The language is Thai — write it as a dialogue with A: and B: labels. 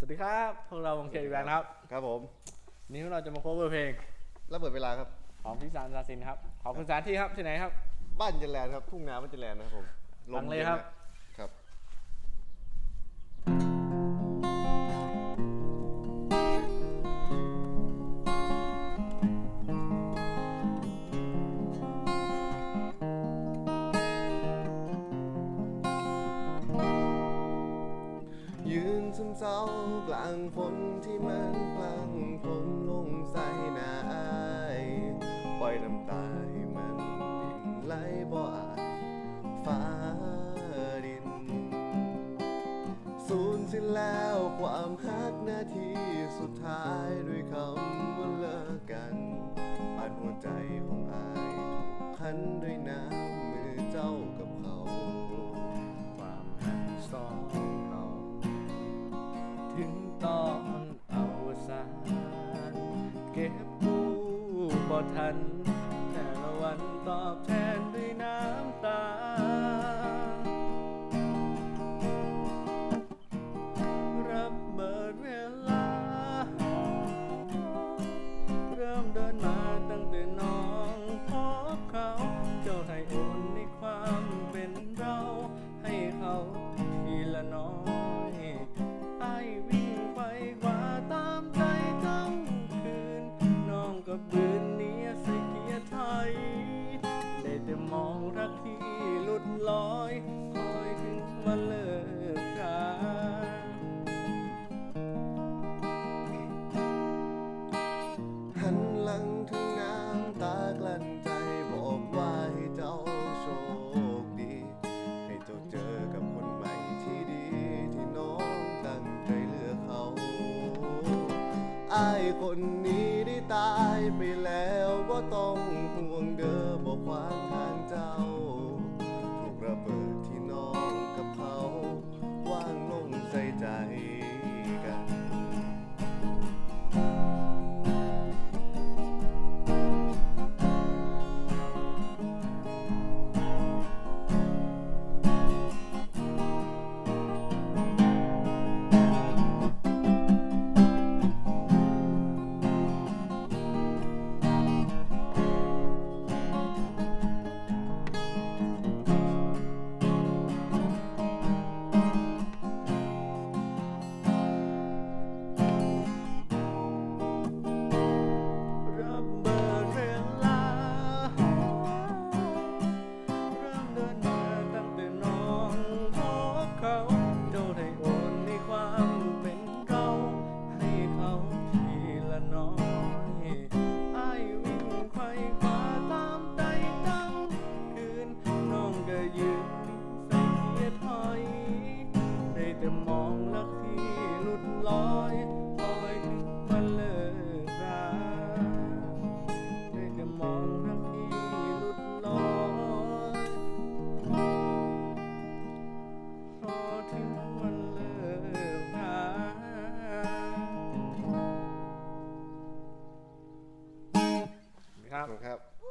A: สวัสดีครับพวกเราวงเคอีแบนครับ
B: ครับผมว
A: ันนี้พวกเราจะมาโคเวอร์เพลง
B: ระเบิดเวลาครับ
A: ของพี่สารซาซินครับ ขอบคุณสถานที่ครับที่ไหนครับ
B: บ้านเจริญครับ ทุ่งนาบ้านเจริญนะครับผมฟังเลยครับ ซึมเศร้ากลางฝนที่มันพลังพลงลงใส่หน้าอายปล่อยน้ำตาให้มันดิ่งไหลบ่อายฟ้าดิน สูญสิ้นแล้วความฮักนาทีสุดท้ายด้วยคำว่าเลิกกันปานหัวใจของอายถูกพันด้วยน้ำ
A: ถึงตอนเอาสารเก็บกู้บ่ทัน แต่ละวันตอบแทน มาเลิกกัน
B: หันหลังถึงน้ำตากลั้นใจบอกว่าให้เจ้าโชคดี ให้เจ้าเจอกับคนใหม่ที่ดีที่น้องตั้งใจเลือกเขาไอาคนนี้ได้ตายไปแล้วว่าต้องห่วงเด้อบอกความทัน